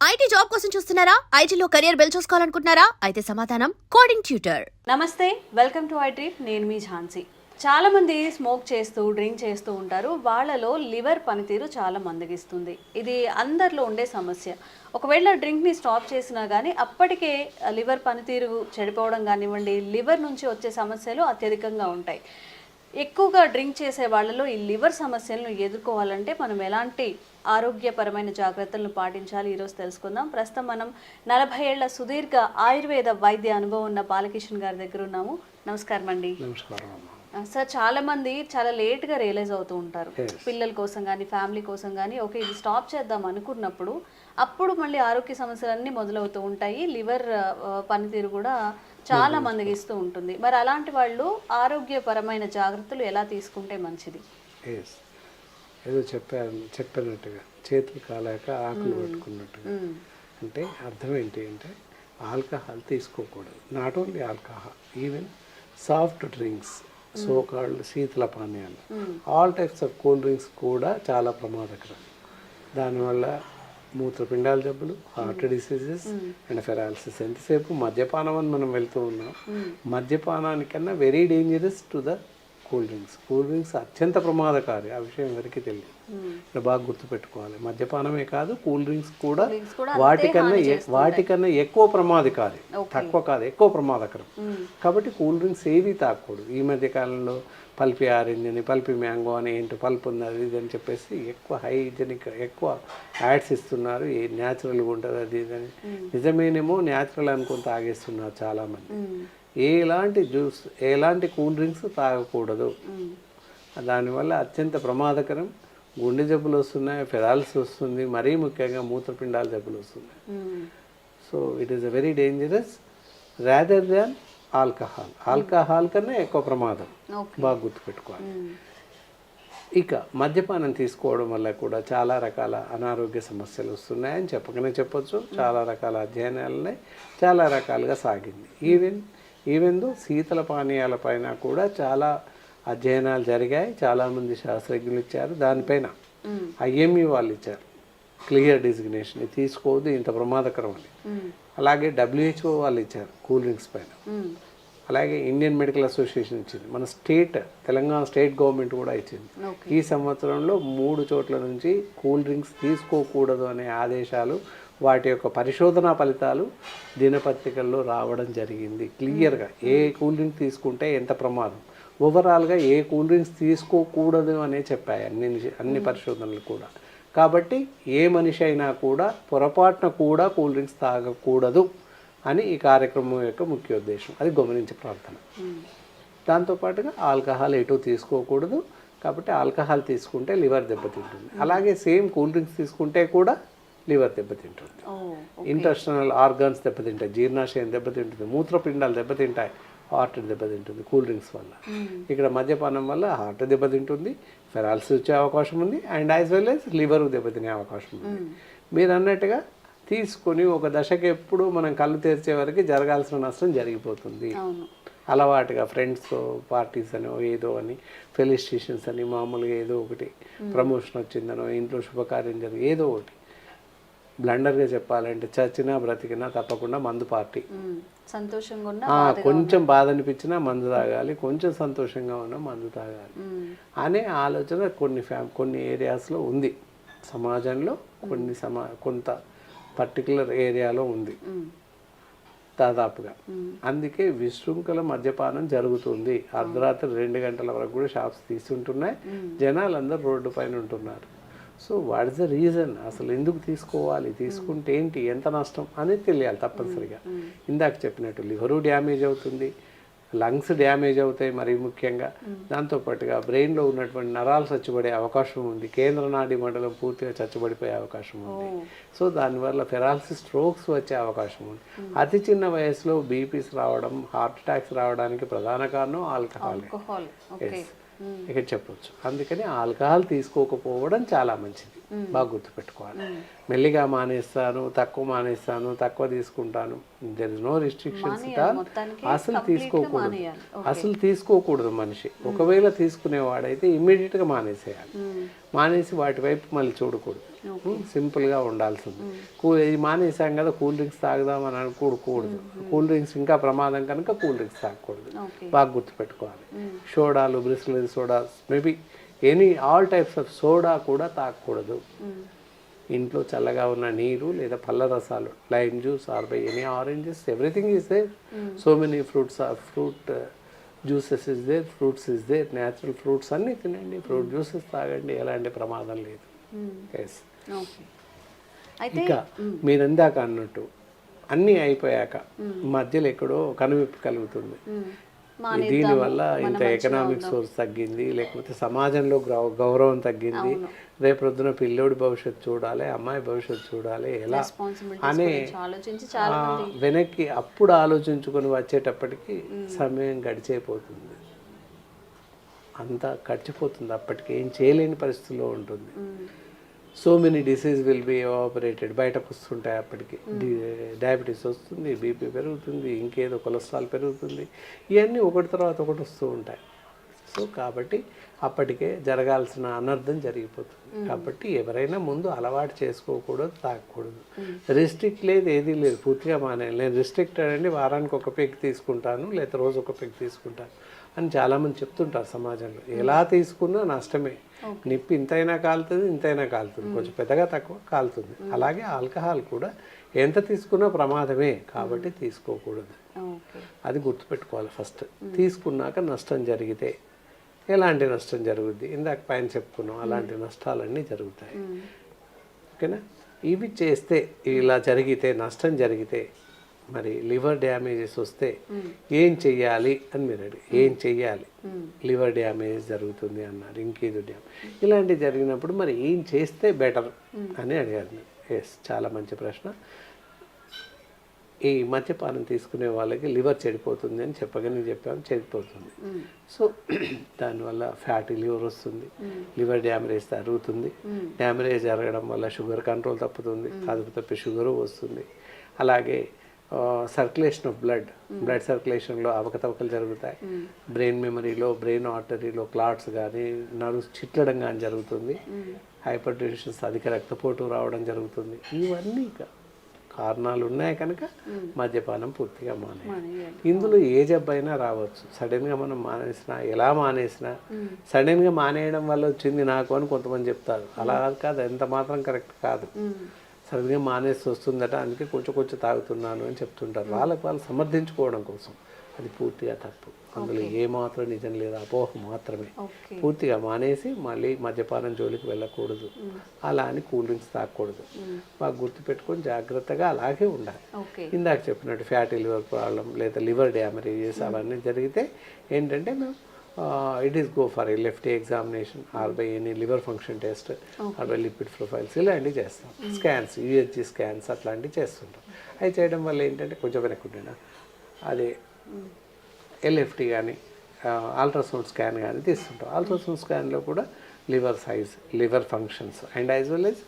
IT job కోసం చూస్తున్నారా? ఐటీలో కెరియర్ బిల్డ్ చూసుకోవాలనుకుంటున్నారా? అయితే సమాధానం కోడింగ్ ట్యూటర్ నమస్తే వెల్కమ్ టు ఐ ట్రీప్ నేను మీ ఝాన్సీ. చాలా మంది స్మోక్ చేస్తూ డ్రింక్ చేస్తూ ఉంటారు. వాళ్ళలో లివర్ పనితీరు చాలా మందగిస్తుంది. ఇది అందరిలో ఉండే సమస్య. ఒకవేళ డ్రింక్ని స్టాప్ చేసినా కానీ అప్పటికే లివర్ పనితీరు చెడిపోవడం కానివ్వండి లివర్ నుంచి వచ్చే సమస్యలు అత్యధికంగా ఉంటాయి. ఎక్కువగా డ్రింక్ చేసే వాళ్ళలో ఈ లివర్ సమస్యలను ఎదుర్కోవాలంటే మనం ఎలాంటి ఆరోగ్యపరమైన జాగ్రత్తలను పాటించాలి? ఈరోజు తెలుసుకుందాం. ప్రస్తుతం మనం నలభై ఏళ్ళ సుదీర్ఘ ఆయుర్వేద వైద్య అనుభవం ఉన్న బాలకిషన్ గారి దగ్గర ఉన్నాము. నమస్కారం అండి. సార్ చాలా మంది చాలా లేట్గా రియలైజ్ అవుతూ ఉంటారు. పిల్లల కోసం కానీ ఫ్యామిలీ కోసం కానీ ఓకే ఇది స్టాప్ చేద్దాం అనుకున్నప్పుడు అప్పుడు మళ్ళీ ఆరోగ్య సమస్యలన్నీ మొదలవుతూ ఉంటాయి. లివర్ పనితీరు కూడా చాలా మందిగిస్తూ ఉంటుంది. మరి అలాంటి వాళ్ళు ఆరోగ్యపరమైన జాగ్రత్తలు ఎలా తీసుకుంటే మంచిది? ఏదో చెప్పాను చెప్పినట్టుగా. చేతులు కాలాక ఆకులు పట్టుకున్నట్టుగా. అంటే అర్థం ఏంటి అంటే ఆల్కహాల్ తీసుకోకూడదు. Not only alcohol even soft drinks so called శీతల పానీయాలు. All types of cool drinks కూడా చాలా ప్రమాదకరం. దానివల్ల మూత్రపిండాల జబ్బులు హార్ట్ డిసీజెస్ అండ్ ఫెరాలసిస్ ఎంతసేపు మద్యపానం అని మనం వెళ్తూ ఉన్నాం మద్యపానానికన్నా very dangerous to the cool drinks. Cool drinks అత్యంత ప్రమాదకారి. ఆ విషయం ఎవరికి తెలియదు. ఇక్కడ బాగా గుర్తుపెట్టుకోవాలి. మద్యపానమే కాదు కూల్ డ్రింక్స్ కూడా వాటికన్నా వాటికన్నా ఎక్కువ ప్రమాదకారి. తక్కువ కాదు ఎక్కువ ప్రమాదకరం. కాబట్టి కూల్ డ్రింక్స్ ఏవి తాగకూడదు ఈ మధ్య కాలంలో పల్పి ఆరెంజ్ అని పల్పి మ్యాంగో అని ఏంటో పల్పు ఉంది అది ఇది అని చెప్పేసి ఎక్కువ హైజెనిక్ ఎక్కువ యాడ్స్ ఇస్తున్నారు. ఏ న్యాచురల్గా ఉంటుంది అది ఇది అని. నిజమేనేమో న్యాచురల్ అనుకుని తాగేస్తున్నారు చాలామంది. ఎలాంటి జ్యూస్ ఎలాంటి కూల్ డ్రింక్స్ తాగకూడదు. దానివల్ల అత్యంత ప్రమాదకరం. గుండె జబ్బులు వస్తున్నాయి ఫెరాల్స్ వస్తుంది మరీ ముఖ్యంగా మూత్రపిండాల జబ్బులు వస్తున్నాయి. So it is a very dangerous rather than alcohol alcohol కన్నా ఎక్కువ ప్రమాదం. బాగా గుర్తుపెట్టుకోవాలి. ఇక మద్యపానం తీసుకోవడం వల్ల కూడా చాలా రకాల అనారోగ్య సమస్యలు వస్తున్నాయని చెప్పకనే చెప్పొచ్చు. చాలా రకాల అధ్యయనాలనే చాలా రకాలుగా సాగింది. ఈవెన్ ఈవెన్ దో శీతల పానీయాల పైన కూడా చాలా అధ్యయనాలు జరిగాయి చాలామంది శాస్త్రజ్ఞులు ఇచ్చారు దానిపైన. ఐఎంఈ వాళ్ళు ఇచ్చారు క్లియర్ డిజిగ్నేషన్ తీసుకోవద్దు ఇంత ప్రమాదకరం అని. అలాగే డబ్ల్యూహెచ్ఓ వాళ్ళు ఇచ్చారు కూల్ డ్రింక్స్ పైన. అలాగే ఇండియన్ మెడికల్ అసోసియేషన్ ఇచ్చింది మన స్టేట్ తెలంగాణ స్టేట్ గవర్నమెంట్ కూడా ఇచ్చింది ఈ సంవత్సరంలో మూడు చోట్ల నుంచి కూల్ డ్రింక్స్ తీసుకోకూడదు అనే ఆదేశాలు వాటి యొక్క పరిశోధనా ఫలితాలు దినపత్రికల్లో రావడం జరిగింది. క్లియర్గా ఏ కూల్ డ్రింక్ తీసుకుంటే ఎంత ప్రమాదం? ఓవరాల్గా ఏ కూల్ డ్రింక్స్ తీసుకోకూడదు అనే చెప్పాయి అన్ని అన్ని పరిశోధనలు కూడా. కాబట్టి ఏ మనిషి అయినా కూడా పొరపాటున కూడా కూల్ డ్రింక్స్ తాగకూడదు అని ఈ కార్యక్రమం యొక్క ముఖ్య ఉద్దేశం అది గమనించే ప్రార్థన. దాంతోపాటుగా ఆల్కహాల్ ఎటు తీసుకోకూడదు. కాబట్టి ఆల్కహాల్ తీసుకుంటే లివర్ దెబ్బతింటుంది. అలాగే సేమ్ కూల్ డ్రింక్స్ తీసుకుంటే కూడా లివర్ దెబ్బతింటుంది. ఓ ఇంటర్స్టనల్ ఆర్గాన్స్ దెబ్బతింటాయి జీర్ణాశయం దెబ్బతింటుంది మూత్రపిండాలు దెబ్బతింటాయి హార్ట్ దెబ్బతింటుంది కూల్ డ్రింక్స్ వల్ల. ఇక్కడ మద్యపానం వల్ల హార్ట్ దెబ్బతింటుంది ఫెరాల్స్ వచ్చే అవకాశం ఉంది and as well as liver దెబ్బతినే అవకాశం ఉంది. మీరు అన్నట్టుగా తీసుకొని ఒక దశకి ఎప్పుడు మనం కళ్ళు తెరిచే వరకు జరగాల్సిన నష్టం జరిగిపోతుంది. అలవాటుగా ఫ్రెండ్స్తో పార్టీస్ అనో ఏదో అని ఫెలిస్టేషన్స్ అని మామూలుగా ఏదో ఒకటి ప్రమోషన్ వచ్చిందనో ఇంట్లో శుభకార్యం జరిగి ఏదో ఒకటి. బ్లండర్గా చెప్పాలంటే చచ్చినా బ్రతికినా తప్పకుండా మందు పార్టీ. సంతోషంగా ఉన్న కొంచెం బాధ అనిపించినా మందు తాగాలి కొంచెం సంతోషంగా ఉన్నా మందు తాగాలి. అనే ఆలోచన కొన్ని ఫ్యామ్ కొన్ని ఏరియాస్లో ఉంది. సమాజంలో కొన్ని సమా కొంత పర్టికులర్ ఏరియాలో ఉంది. దాదాపుగా. అందుకే విశృంఖల మద్యపానం జరుగుతుంది. అర్ధరాత్రి రెండు గంటల వరకు కూడా షాప్స్ తీసుంటున్నాయి జనాలు అందరూ రోడ్డు పైన ఉంటున్నారు. So what is the reason? అసలు ఎందుకు తీసుకోవాలి? తీసుకుంటే ఏంటి? ఎంత నష్టం? అనేది తెలియాలి తప్పనిసరిగా. ఇందాక చెప్పినట్టు లివరు డ్యామేజ్ అవుతుంది లంగ్స్ డ్యామేజ్ అవుతాయి మరీ ముఖ్యంగా. దాంతోపాటుగా బ్రెయిన్లో ఉన్నటువంటి నరాలు చచ్చుబడే అవకాశం ఉంది. కేంద్ర నాడి మండలం పూర్తిగా చచ్చుబడిపోయే అవకాశం ఉంది. సో దానివల్ల ఫెరాలసిస్ స్ట్రోక్స్ వచ్చే అవకాశం ఉంది. అతి చిన్న వయసులో బీపీస్ రావడం హార్ట్ అటాక్స్ రావడానికి ప్రధాన కారణం ఆల్కహాల్. ఆల్కహాల్. ఓకే ఇక చెప్పొచ్చు. అందుకని ఆల్కహాల్ తీసుకోకపోవడం చాలా మంచిది. బాగా గుర్తుపెట్టుకోవాలి. మెల్లిగా మానేస్తాను తక్కువ మానేస్తాను తక్కువ తీసుకుంటాను. దెర్ ఇస్ నో రిస్ట్రిక్షన్స్ అసలు తీసుకోకూడదు. అసలు తీసుకోకూడదు మనిషి. ఒకవేళ తీసుకునేవాడైతే ఇమ్మీడియట్గా మానేసేయాలి. మానేసి వాటి వైపు మళ్ళీ చూడకూడదు. సింపుల్గా ఉండాల్సింది. కూ ఇది మానేసాం కదా కూల్ డ్రింక్స్ తాగుదామని అనుకోకూడదు. కూల్ డ్రింక్స్ ఇంకా ప్రమాదం కనుక కూల్ డ్రింక్స్ తాగకూడదు. బాగా గుర్తుపెట్టుకోవాలి. సోడాలు Bisleri soda maybe any all types of soda కూడా తాగకూడదు. ఇంట్లో చల్లగా ఉన్న నీరు లేదా పళ్ళ రసాలు lime juice or by any oranges everything is there. So many fruits or fruit juices is there fruits is there. Natural fruits అన్నీ తినండి. ఫ్రూట్ జ్యూసెస్ తాగండి ఎలాంటి ప్రమాదం లేదు. ఎస్ ఇక మీరు ఇందాక అన్నట్టు అన్నీ అయిపోయాక మధ్యలో ఎక్కడో కనువిప్పు కలుగుతుంది. దీనివల్ల ఇంత ఎకనామిక్ సోర్స్ తగ్గింది లేకపోతే సమాజంలో గ్రౌ- గౌరవం తగ్గింది. రేపొద్దున పిల్లోడి భవిష్యత్తు చూడాలి అమ్మాయి భవిష్యత్తు చూడాలి ఎలా రెస్పాన్సిబిలిటీస్ అనే వెనక్కి అప్పుడు ఆలోచించుకొని వచ్చేటప్పటికి సమయం గడిచేపోతుంది. అంతా గడిచిపోతుంది. అప్పటికి ఏం చేయలేని పరిస్థితిలో ఉంటుంది. So many disease will be operated బయటకు వస్తుంటాయి అప్పటికి. డయాబెటీస్ వస్తుంది బీపీ పెరుగుతుంది ఇంకేదో కొలెస్ట్రాల్ పెరుగుతుంది. ఇవన్నీ ఒకటి తర్వాత ఒకటి వస్తూ ఉంటాయి. సో కాబట్టి అప్పటికే జరగాల్సిన అనర్థం జరిగిపోతుంది. కాబట్టి ఎవరైనా ముందు అలవాటు చేసుకోకూడదు తాగకూడదు రిస్ట్రిక్ట్ లేదు ఏదీ లేదు. పూర్తిగా మానే నేను రిస్ట్రిక్టెడ్ అండి వారానికి ఒక పెగ్ తీసుకుంటాను లేదా రోజు ఒక పెగ్ తీసుకుంటాను. అని చాలామంది చెప్తుంటారు సమాజంలో. ఎలా తీసుకున్నా నష్టమే. నిప్పి ఇంతైనా కాలుతుంది ఇంతైనా కాలుతుంది. కొంచెం పెద్దగా తక్కువ కాలుతుంది. అలాగే ఆల్కహాల్ కూడా ఎంత తీసుకున్నా ప్రమాదమే కాబట్టి తీసుకోకూడదు. అది గుర్తుపెట్టుకోవాలి ఫస్ట్. తీసుకున్నాక నష్టం జరిగితే ఎలాంటి నష్టం జరుగుద్ది? ఇందాక పైన చెప్పుకున్నాం అలాంటి నష్టాలన్నీ జరుగుతాయి. ఓకేనా? ఇవి చేస్తే ఇలా జరిగితే నష్టం జరిగితే మరి లివర్ డ్యామేజెస్ వస్తే ఏం చెయ్యాలి అని మీరు అడిగి ఏం చెయ్యాలి? లివర్ డ్యామేజ్ జరుగుతుంది అన్నారు ఇంకేదో డ్యామేజ్. ఇలాంటివి జరిగినప్పుడు మరి ఏం చేస్తే బెటర్ అని అడిగారు. ఎస్ చాలా మంచి ప్రశ్న. ఈ మద్యపానం తీసుకునే వాళ్ళకి లివర్ చెడిపోతుంది అని చెప్పగానే చెప్పాము చెడిపోతుంది. సో దానివల్ల ఫ్యాటీ లివర్ వస్తుంది లివర్ డ్యామరేజ్ జరుగుతుంది డ్యామరేజ్ జరగడం వల్ల షుగర్ కంట్రోల్ తప్పుతుంది అదుపు తప్పి షుగరు వస్తుంది. అలాగే సర్క్యులేషన్ ఆఫ్ బ్లడ్ బ్లడ్ సర్క్యులేషన్లో అవకతవకలు జరుగుతాయి. బ్రెయిన్ మెమరీలో బ్రెయిన్ ఆర్టరీలో క్లాట్స్ కానీ నర్వ్స్ చిట్లడం కానీ జరుగుతుంది. హైపర్ టెన్షన్స్ అధిక రక్తపోటు రావడం జరుగుతుంది. ఇవన్నీ కారణాలు ఉన్నాయి కనుక మద్యపానం పూర్తిగా మానే మానేయాలి. ఇందులో ఏ జబ్బు అయినా రావచ్చు సడన్గా మనం మానేసినా ఎలా మానేసినా సడన్గా మానేయడం వల్ల వచ్చింది నాకు అని కొంతమంది చెప్తారు. అలా కాదు ఎంత మాత్రం కరెక్ట్ కాదు. సడన్గా మానేసి వస్తుందట అందుకే కొంచెం కొంచెం తాగుతున్నాను అని చెప్తుంటారు. వాళ్ళకి వాళ్ళు సమర్థించుకోవడం కోసం. అది పూర్తిగా తప్పు. అందులో ఏ మాత్రం నిజం లేదు. అపోహ మాత్రమే. పూర్తిగా మానేసి మళ్ళీ మద్యపానం జోలికి వెళ్ళకూడదు. అలా అని కూల్ డ్రింక్స్ తాగకూడదు. బాగా గుర్తుపెట్టుకొని జాగ్రత్తగా అలాగే ఉండాలి. ఇందాక చెప్పినట్టు ఫ్యాటీ లివర్ ప్రాబ్లం లేదా లివర్ డ్యామరేజెస్ అవన్నీ జరిగితే ఏంటంటే మేము it is go for LFT examination or by any liver function test or by lipid profiles ఇలాంటివి చేస్తాం. స్కాన్స్ యూఎస్జీ స్కాన్స్ అట్లాంటివి చేస్తుంటాం. అవి చేయడం వల్ల ఏంటంటే కొంచెం వెనక్కుంటున్నా అదే ఎల్ఎఫ్టీ కానీ అల్ట్రాసౌండ్ స్కాన్ కానీ తీస్తుంటాం. అల్ట్రాసౌండ్ స్కాన్లో కూడా liver size liver functions and as well as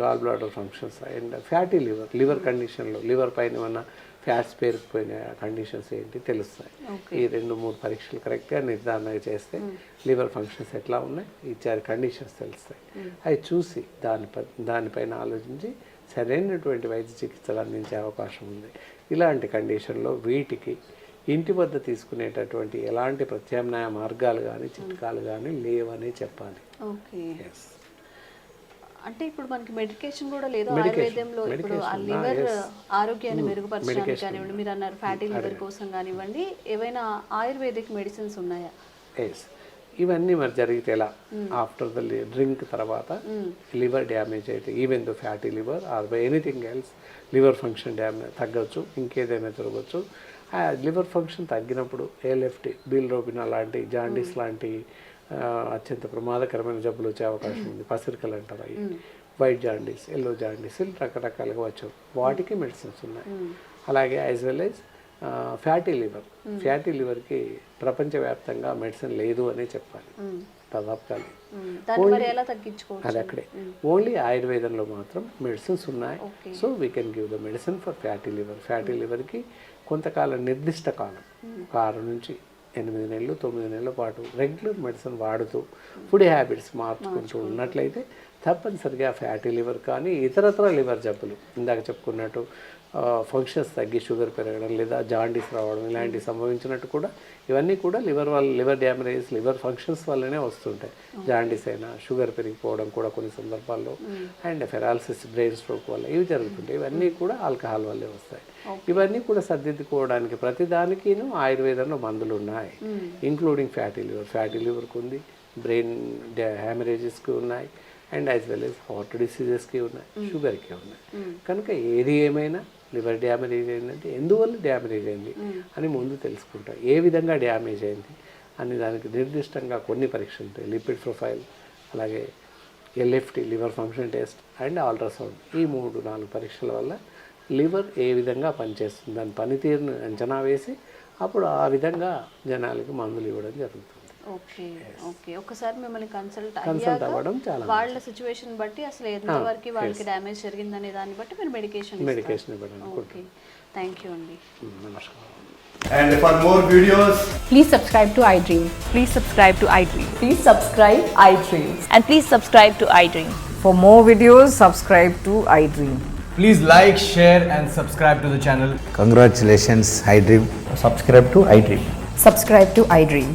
gall bladder functions and fatty liver liver కండిషన్లో లివర్ పైన ఏమన్నా ఫ్యాట్స్ పేరుకుపోయిన కండిషన్స్ ఏంటి తెలుస్తాయి. ఈ రెండు మూడు పరీక్షలు కరెక్ట్గా నిర్ధారణ చేస్తే లివర్ ఫంక్షన్స్ ఎట్లా ఉన్నాయి ఇచ్చారు కండిషన్స్ తెలుస్తాయి. అవి చూసి దానిపై దానిపైన ఆలోచించి సరైనటువంటి వైద్య చికిత్సలు అందించే అవకాశం ఉంది. ఇలాంటి కండిషన్లో వీటికి ఇంటి వద్ద తీసుకునేటటువంటి ఎలాంటి ప్రత్యామ్నాయ మార్గాలు కానీ చిట్కాలు కానీ లేవని చెప్పాలి. ఓకే. ఎస్ అంటే ఇప్పుడు మనకి మెడికేషన్ కూడా లేదు ఆయుర్వేదంలో ఇప్పుడు ఆ లివర్ ah. ఆరోగ్యాన్ని మెరుగుపరచడానికి. కానివ్వండి మీరు అన్నారు ఫ్యాటీ లివర్ కోసం కానివ్వండి ఏవైనా ఆయుర్వేదిక్ మెడిసిన్స్ ఉన్నాయా ఇవన్నీ మరి జరిగితే ఎలా ఆఫ్టర్ ద డ్రింక్ తర్వాత లివర్ డ్యామేజ్ అయితే even the fatty liver or by anything else liver function damage తగ్గొచ్చు ఇంకేదైనా జరగవచ్చు ఆ లివర్ ఫంక్షన్ తగ్గినప్పుడు ఏలెఫ్టీ బిల్రోబిన్ లాంటి జాండీస్ లాంటి అత్యంత ప్రమాదకరమైన జబ్బులు వచ్చే అవకాశం ఉంది. పసిరికలు అంటారు అవి. వైట్ జాండీస్ ఎల్లో జాండీస్ రకరకాలుగా వచ్చు వాటికి మెడిసిన్స్ ఉన్నాయి. అలాగే as well as fatty liver fatty లివర్కి ప్రపంచవ్యాప్తంగా మెడిసిన్ లేదు అనే చెప్పాలి. దాదాపుగా తగ్గించుకోవచ్చు? అది అక్కడే. ఓన్లీ ఆయుర్వేదంలో మాత్రం మెడిసిన్స్ ఉన్నాయి. So we can give the medicine for fatty liver fatty లివర్కి కొంతకాలం నిర్దిష్ట కాలం. ఒక ఆరు నుంచి ఎనిమిది నెలలు తొమ్మిది నెలల పాటు రెగ్యులర్ మెడిసిన్ వాడుతూ ఫుడ్ హ్యాబిట్స్ మార్చుకుంటూ ఉన్నట్లయితే తప్పనిసరిగా ఫ్యాటీ లివర్ కానీ ఇతరత్ర లివర్ జబ్బులు ఇందాక చెప్పుకున్నట్టు ఫంక్షన్స్ తగ్గి షుగర్ పెరగడం లేదా జాండీస్ రావడం ఇలాంటివి సంభవించినట్టు కూడా ఇవన్నీ కూడా లివర్ వల్ల లివర్ డ్యామేజ్ లివర్ ఫంక్షన్స్ వల్లనే వస్తుంటాయి. జాండీస్ అయినా షుగర్ పెరిగిపోవడం కూడా కొన్ని సందర్భాల్లో అండ్ ఫెరాలసిస్ బ్రెయిన్ స్ట్రోక్ వల్ల ఇవి జరుగుతుంటాయి. ఇవన్నీ కూడా ఆల్కహాల్ వల్లే వస్తాయి. ఇవన్నీ కూడా సర్దిద్దుకోవడానికి ప్రతిదానికిను ఆయుర్వేదంలో మందులు ఉన్నాయి. ఇంక్లూడింగ్ ఫ్యాటీ లివర్ ఫ్యాటీ లివర్కి ఉంది బ్రెయిన్ హ్యామరేజెస్కి ఉన్నాయి. And as well as heart డిసీజెస్కి ఉన్నాయి షుగర్కి ఉన్నాయి. కనుక ఏది ఏమైనా లివర్ డ్యామేజ్ అయిందంటే ఎందువల్ల డ్యామేజ్ అయింది అని ముందు తెలుసుకుంటాం. ఏ విధంగా డ్యామేజ్ అయింది అని దానికి నిర్దిష్టంగా కొన్ని పరీక్షలు ఉంటాయి లిపిడ్ ప్రొఫైల్ అలాగే LFT liver function test and ultrasound ఈ మూడు నాలుగు పరీక్షల వల్ల లివర్ ఏ విధంగా పనిచేస్తుంది దాని పనితీరును అంచనా వేసి అప్పుడు ఆ విధంగా జనాలకి మందులు ఇవ్వడం జరుగుతుంది. ఓకే ఓకే ఒకసారి మిమ్మల్ని కన్సల్ట్ కన్సల్ట్ అయ్యాక అవ్వడం చాలా వాళ్ళ సిచ్యువేషన్ బట్టి అసలు ఎంతవరకు వాళ్ళకి డ్యామేజ్ జరిగిందనే దాన్ని బట్టి మీరు మెడికేషన్ మెడికేషన్ ఇవ్వడం ఓకే థ్యాంక్ యూ అండి నమస్కారం And for more videos, Please subscribe to iDream. Please subscribe to iDream. Please subscribe iDream. And please subscribe to iDream. For more videos, subscribe to iDream. please like, share, and subscribe to the channel. Congratulations, iDream. subscribe to iDream. Subscribe to iDream.